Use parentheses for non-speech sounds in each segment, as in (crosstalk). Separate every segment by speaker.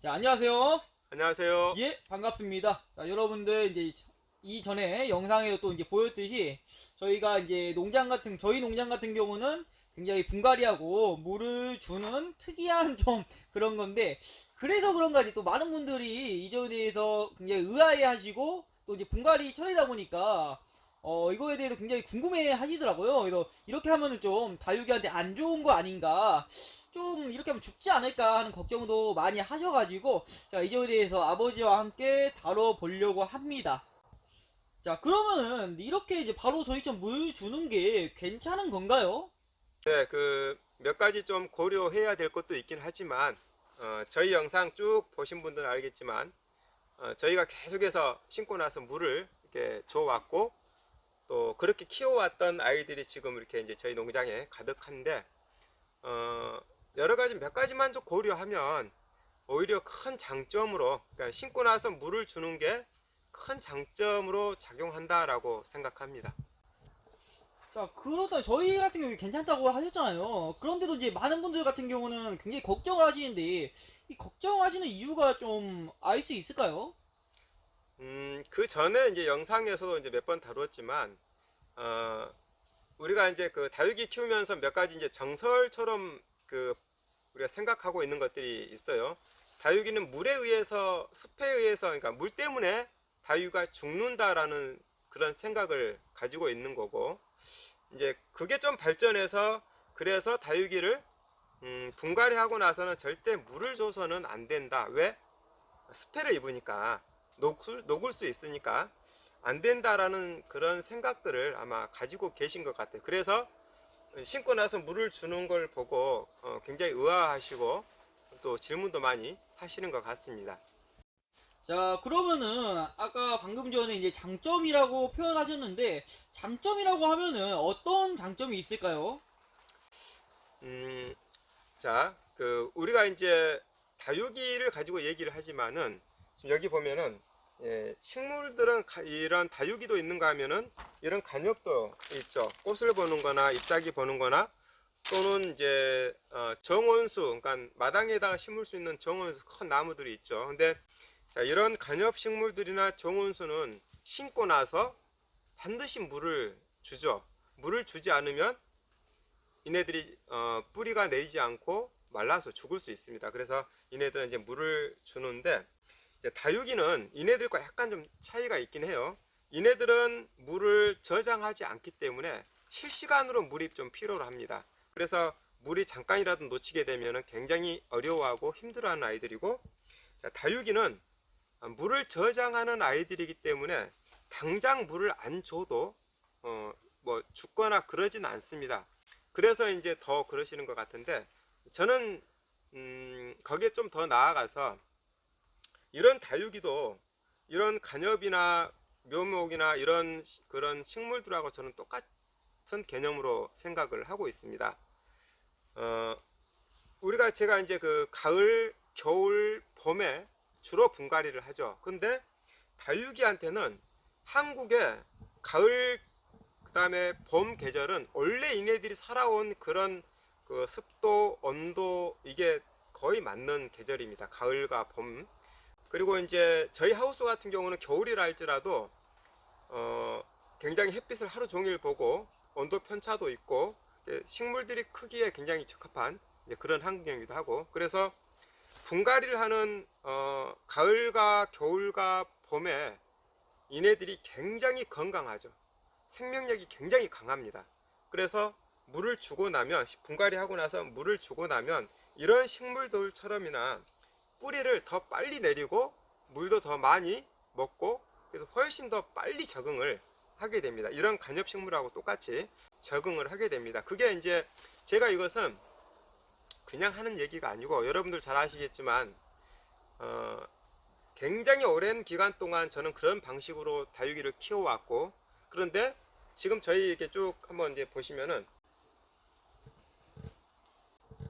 Speaker 1: 자, 안녕하세요.
Speaker 2: 안녕하세요.
Speaker 1: 예, 반갑습니다. 자, 여러분들 이제 이전에 영상에도 또 이제 보였듯이 저희가 이제 농장 같은 저희 농장 같은 경우는 굉장히 분갈이하고 물을 주는 특이한 (laughs) 좀 그런 건데 그래서 그런가지 또 많은 분들이 이 점에 대해서 굉장히 의아해 하시고 또 이제 분갈이 처리다 보니까 어 이거에 대해서 굉장히 궁금해 하시더라고요. 그래서 이렇게 하면은 좀 다육이한테 안 좋은 거 아닌가 좀 이렇게 하면 죽지 않을까 하는 걱정도 많이 하셔가지고 자, 이 점에 대해서 아버지와 함께 다뤄보려고 합니다. 자, 그러면은 이렇게 이제 바로 저희처럼 물 주는 게 괜찮은 건가요?
Speaker 2: 네, 그 몇 가지 좀 고려해야 될 것도 있긴 하지만 어, 저희 영상 쭉 보신 분들은 알겠지만 어, 저희가 계속해서 신고 나서 물을 이렇게 줘왔고 또 그렇게 키워왔던 아이들이 지금 이렇게 이제 저희 농장에 가득한데 어, 여러 가지 몇 가지만 좀 고려하면 오히려 큰 장점으로 그러니까 신고 나서 물을 주는 게 큰 장점으로 작용한다라고 생각합니다.
Speaker 1: 자, 그렇다 저희 같은 경우에 괜찮다고 하셨잖아요. 그런데도 이제 많은 분들 같은 경우는 굉장히 걱정을 하시는데 이 걱정하시는 이유가 좀 알 수 있을까요?
Speaker 2: 음, 그 전에 이제 영상에서도 이제 몇 번 다루었지만, 어, 우리가 이제 그 다육이 키우면서 몇 가지 이제 정설처럼 그 우리가 생각하고 있는 것들이 있어요. 다육이는 물에 의해서, 습에 의해서, 그러니까 물 때문에 다육이가 죽는다라는 그런 생각을 가지고 있는 거고, 이제 그게 좀 발전해서 그래서 다육이를 음, 분갈이 하고 나서는 절대 물을 줘서는 안 된다. 왜? 습해를 입으니까. 녹을, 녹을 수 있으니까 안 된다라는 그런 생각들을 아마 가지고 계신 것 같아요. 그래서 신고 나서 물을 주는 걸 보고 어, 굉장히 의아하시고 또 질문도 많이 하시는 것 같습니다.
Speaker 1: 자, 그러면은 아까 방금 전에 이제 장점이라고 표현하셨는데 장점이라고 하면은 어떤 장점이 있을까요?
Speaker 2: 음, 자, 그 우리가 이제 다육이를 가지고 얘기를 하지만은 지금 여기 보면은 예, 식물들은 가- 이런 다육이도 있는가 하면은 이런 간엽도 있죠. 꽃을 보는 거나 잎사귀 보는 거나 또는 이제 어, 정원수, 그러니까 마당에다가 심을 수 있는 정원수 큰 나무들이 있죠. 근데 자, 이런 간엽 식물들이나 정원수는 심고 나서 반드시 물을 주죠. 물을 주지 않으면 이네들이 어, 뿌리가 내리지 않고 말라서 죽을 수 있습니다. 그래서 이네들은 이제 물을 주는데 다육이는 이네들과 약간 좀 차이가 있긴 해요. 이네들은 물을 저장하지 않기 때문에 실시간으로 물이 좀 필요로 합니다. 그래서 물이 잠깐이라도 놓치게 되면 굉장히 어려워하고 힘들어하는 아이들이고 자, 다육이는 물을 저장하는 아이들이기 때문에 당장 물을 안 줘도 어, 뭐 죽거나 그러진 않습니다. 그래서 이제 더 그러시는 것 같은데 저는 음, 거기에 좀 더 나아가서 이런 다육이도 이런 간엽이나 묘목이나 이런 시- 그런 식물들하고 저는 똑같은 개념으로 생각을 하고 있습니다. 어, 우리가 제가 이제 그 가을, 겨울, 봄에 주로 분갈이를 하죠. 근데 다육이한테는 한국의 가을 그다음에 봄 계절은 원래 이네들이 살아온 그런 그 습도, 온도 이게 거의 맞는 계절입니다. 가을과 봄. 그리고 이제 저희 하우스 같은 경우는 겨울이라 할지라도 어 굉장히 햇빛을 하루 종일 보고 온도 편차도 있고 식물들이 크기에 굉장히 적합한 그런 환경이기도 하고 그래서 분갈이를 하는 어 가을과 겨울과 봄에 이네들이 굉장히 건강하죠. 생명력이 굉장히 강합니다. 그래서 물을 주고 나면 분갈이 하고 나서 물을 주고 나면 이런 식물들처럼이나 뿌리를 더 빨리 내리고 물도 더 많이 먹고 그래서 훨씬 더 빨리 적응을 하게 됩니다. 이런 간엽 식물하고 똑같이 적응을 하게 됩니다. 그게 이제 제가 이것은 그냥 하는 얘기가 아니고 여러분들 잘 아시겠지만 어, 굉장히 오랜 기간 동안 저는 그런 방식으로 다육이를 키워왔고 그런데 지금 저희 이렇게 쭉 한번 이제 보시면은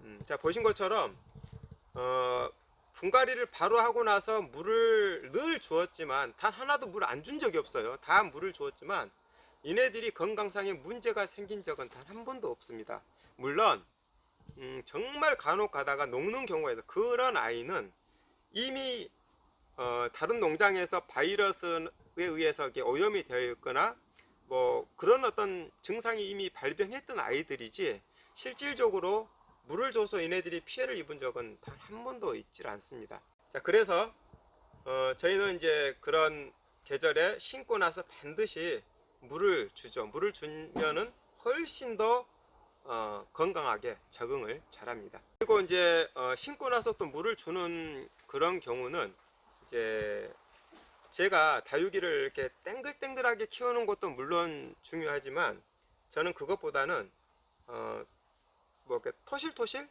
Speaker 2: 음, 자 보신 것처럼 어, 분갈이를 바로 하고 나서 물을 늘 주었지만 단 하나도 물 안 준 적이 없어요. 다 물을 주었지만 이네들이 건강상에 문제가 생긴 적은 단 한 번도 없습니다. 물론 음, 정말 간혹 가다가 녹는 경우에도 그런 아이는 이미 어, 다른 농장에서 바이러스에 의해서 오염이 되어 있거나 뭐 그런 어떤 증상이 이미 발병했던 아이들이지 실질적으로 물을 줘서 얘네들이 피해를 입은 적은 단 한 번도 있질 않습니다. 자 그래서 어, 저희는 이제 그런 계절에 신고 나서 반드시 물을 주죠. 물을 주면은 훨씬 더 어, 건강하게 적응을 잘합니다. 그리고 이제 어, 신고 나서 또 물을 주는 그런 경우는 이제 제가 다육이를 이렇게 땡글땡글하게 키우는 것도 물론 중요하지만 저는 그것보다는 어, 뭐 이렇게 토실토실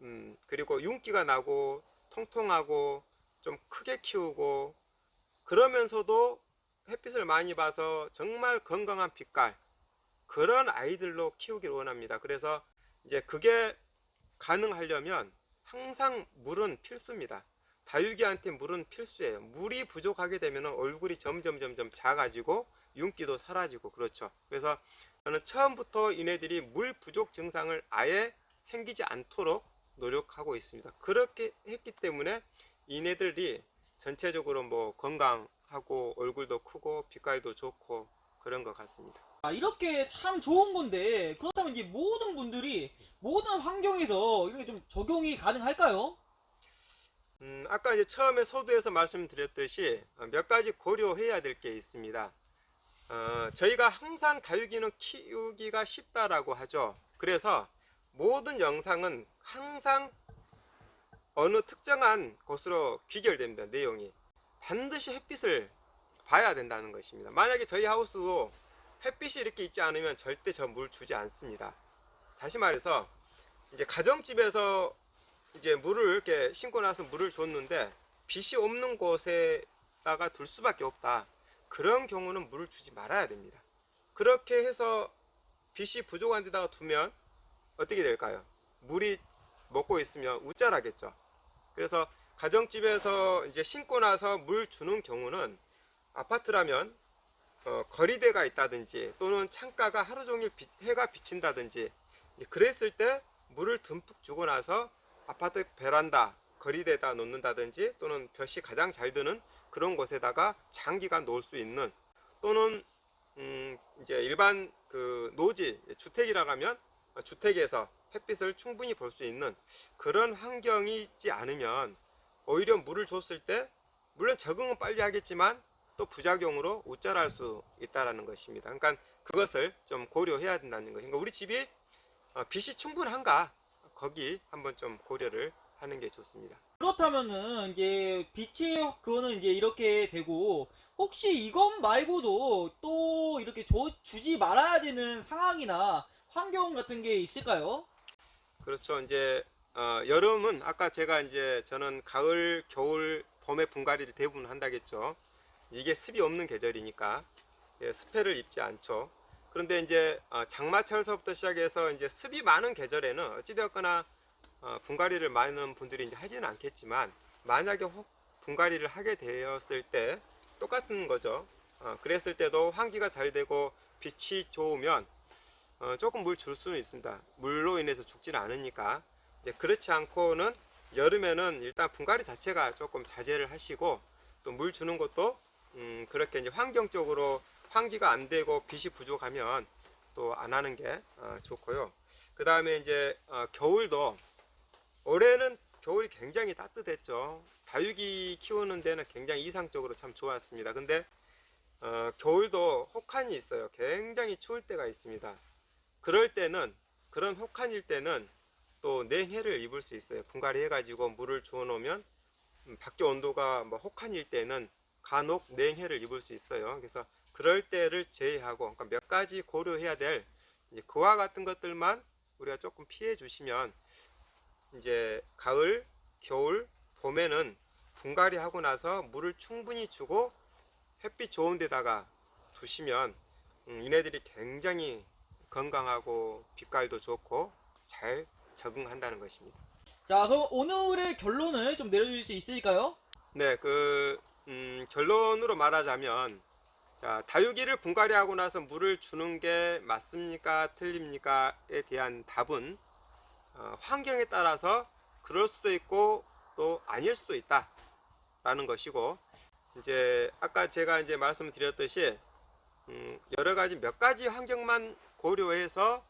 Speaker 2: 음, 그리고 윤기가 나고 통통하고 좀 크게 키우고 그러면서도 햇빛을 많이 봐서 정말 건강한 빛깔 그런 아이들로 키우기를 원합니다. 그래서 이제 그게 가능하려면 항상 물은 필수입니다. 다육이한테 물은 필수예요. 물이 부족하게 되면 얼굴이 점점 점점 작아지고 윤기도 사라지고 그렇죠. 그래서 저는 처음부터 이네들이 물 부족 증상을 아예 생기지 않도록 노력하고 있습니다. 그렇게 했기 때문에 이네들이 전체적으로 뭐 건강하고 얼굴도 크고 빛깔도 좋고 그런 것 같습니다.
Speaker 1: 아, 이렇게 참 좋은 건데 그렇다면 이제 모든 분들이 모든 환경에서 이렇게 좀 적용이 가능할까요?
Speaker 2: 음, 아까 이제 처음에 서두에서 말씀드렸듯이 어, 몇 가지 고려해야 될 게 있습니다. 어, 저희가 항상 다육이는 키우기가 쉽다라고 하죠. 그래서 모든 영상은 항상 어느 특정한 곳으로 귀결됩니다. 내용이 반드시 햇빛을 봐야 된다는 것입니다. 만약에 저희 하우스도 햇빛이 이렇게 있지 않으면 절대 저 물 주지 않습니다. 다시 말해서 이제 가정집에서 이제 물을 이렇게 신고 나서 물을 줬는데 빛이 없는 곳에다가 둘 수밖에 없다. 그런 경우는 물을 주지 말아야 됩니다. 그렇게 해서 빛이 부족한 데다가 두면 어떻게 될까요? 물이 먹고 있으면 우짜라겠죠. 그래서 가정집에서 이제 신고 나서 물 주는 경우는 아파트라면 어, 거리대가 있다든지 또는 창가가 하루 종일 빛- 해가 비친다든지 그랬을 때 물을 듬뿍 주고 나서 아파트 베란다 거리대다 놓는다든지 또는 볕이 가장 잘 드는 그런 곳에다가 장기간 놓을 수 있는 또는 음 이제 일반 그 노지 주택이라 하면 주택에서 햇빛을 충분히 볼 수 있는 그런 환경이 있지 않으면 오히려 물을 줬을 때 물론 적응은 빨리 하겠지만 또 부작용으로 우짜할 수 있다라는 것입니다. 그러니까 그것을 좀 고려해야 된다는 거. 그러니까 우리 집이 어, 빛이 충분한가 거기 한번 좀 고려를 하는 게 좋습니다.
Speaker 1: 그렇다면은 이제 빛의 그거는 이제 이렇게 되고 혹시 이것 말고도 또 이렇게 줘, 주지 말아야 되는 상황이나 환경 같은 게 있을까요?
Speaker 2: 그렇죠. 이제 어, 여름은 아까 제가 이제 저는 가을, 겨울, 봄에 분갈이를 대부분 한다겠죠. 이게 습이 없는 계절이니까 예, 습해를 입지 않죠. 그런데 이제 어, 장마철서부터 시작해서 이제 습이 많은 계절에는 어찌되었거나 어, 분갈이를 많은 분들이 이제 하지는 않겠지만 만약에 혹 분갈이를 하게 되었을 때 똑같은 거죠. 어, 그랬을 때도 환기가 잘 되고 빛이 좋으면 어, 조금 물 줄 수는 있습니다. 물로 인해서 죽지는 않으니까. 이제 그렇지 않고는 여름에는 일단 분갈이 자체가 조금 자제를 하시고 또 물 주는 것도 음, 그렇게 이제 환경적으로 환기가 안 되고 빛이 부족하면 또 안 하는 게 어, 좋고요. 그 다음에 이제 어, 겨울도 올해는 겨울이 굉장히 따뜻했죠. 다육이 키우는 데는 굉장히 이상적으로 참 좋았습니다. 근데 어, 겨울도 혹한이 있어요. 굉장히 추울 때가 있습니다. 그럴 때는 그런 혹한일 때는 또 냉해를 입을 수 있어요. 분갈이 해가지고 물을 주워 놓으면 음, 밖에 온도가 뭐 혹한일 때는 간혹 냉해를 입을 수 있어요. 그래서 그럴 때를 제외하고 그러니까 몇 가지 고려해야 될 그와 같은 것들만 우리가 조금 피해 주시면 이제 가을, 겨울, 봄에는 분갈이 하고 나서 물을 충분히 주고 햇빛 좋은 데다가 두시면 음, 이네들이 굉장히 건강하고 빛깔도 좋고 잘 적응한다는 것입니다.
Speaker 1: 자, 그럼 오늘의 결론을 좀 내려줄 수 있을까요?
Speaker 2: 네, 그 음, 결론으로 말하자면 자 다육이를 분갈이 하고 나서 물을 주는 게 맞습니까, 틀립니까에 대한 답은 어, 환경에 따라서 그럴 수도 있고 또 아닐 수도 있다. 라는 것이고 이제 아까 제가 이제 말씀드렸듯이 음, 여러 가지 몇 가지 환경만 고려해서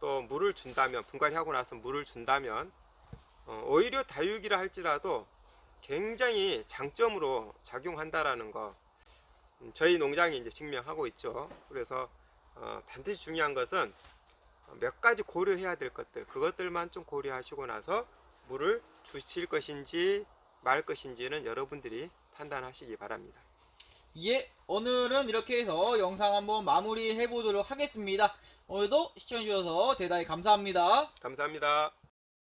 Speaker 2: 또 물을 준다면 분갈이 하고 나서 물을 준다면 어, 오히려 다육이라 할지라도 굉장히 장점으로 작용한다라는 거 음, 저희 농장이 이제 증명하고 있죠. 그래서 어, 반드시 중요한 것은 몇 가지 고려해야 될 것들 그것들만 좀 고려하시고 나서 물을 주실 것인지 말 것인지는 여러분들이 판단하시기 바랍니다.
Speaker 1: 예, 오늘은 이렇게 해서 영상 한번 마무리해 보도록 하겠습니다. 오늘도 시청해주셔서 대단히 감사합니다.
Speaker 2: 감사합니다.